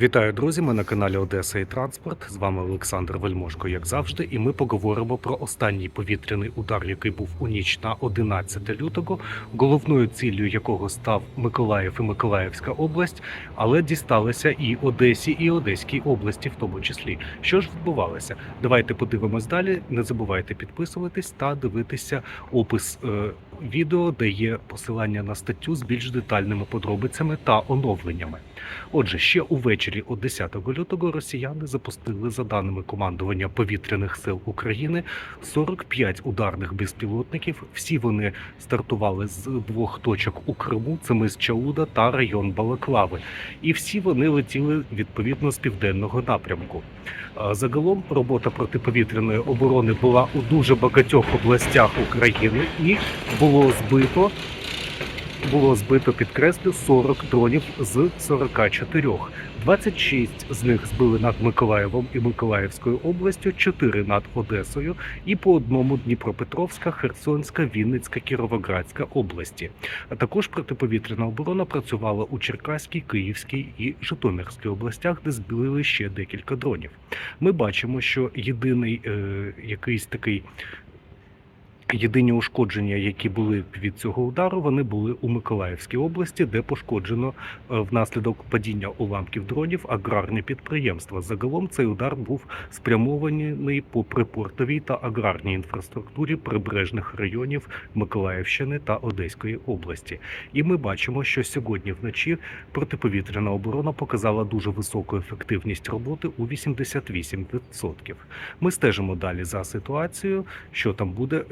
Вітаю, друзі! Ми на каналі Одеса і Транспорт. З вами Олександр Вельмошко, як завжди, і ми поговоримо про останній повітряний удар, який був у ніч на 11 лютого, головною ціллю якого став Миколаїв і Миколаївська область, але дісталися і Одесі, і Одеській області, в тому числі. Що ж відбувалося? Давайте подивимось далі. Не забувайте підписуватись та дивитися опис е, відео, де є посилання на статтю з більш детальними подробицями та оновленнями. Отже, ще увечері о 10 лютого росіяни запустили, за даними командування повітряних сил України, 45 ударних безпілотників. Всі вони стартували з двох точок у Криму: це мис Чауда та район Балаклави. І всі вони летіли відповідно з південного напрямку. Загалом робота протиповітряної оборони була у дуже багатьох областях України і було збито було збито підкреслю 40 дронів з 44. 26 з них збили над Миколаєвом і Миколаївською областю, 4 над Одесою і по одному Дніпропетровська, Херсонська, Вінницька, Кіровоградська області. А також протиповітряна оборона працювала у Черкаській, Київській і Житомирській областях, де збили ще декілька дронів. Ми бачимо, що єдиний е, якийсь такий Єдині ушкодження, які були від цього удару, вони були у Миколаївській області, де пошкоджено е, внаслідок падіння уламків дронів аграрне підприємство. Загалом цей удар був спрямований по припортовій та аграрній інфраструктурі прибережних районів Миколаївщини та Одеської області. І ми бачимо, що сьогодні вночі протиповітряна оборона показала дуже високу ефективність роботи у 88%. Ми стежимо далі за ситуацією, що там буде.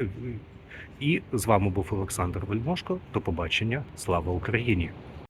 І з вами був Олександр Вельмошко. До побачення. Слава Україні!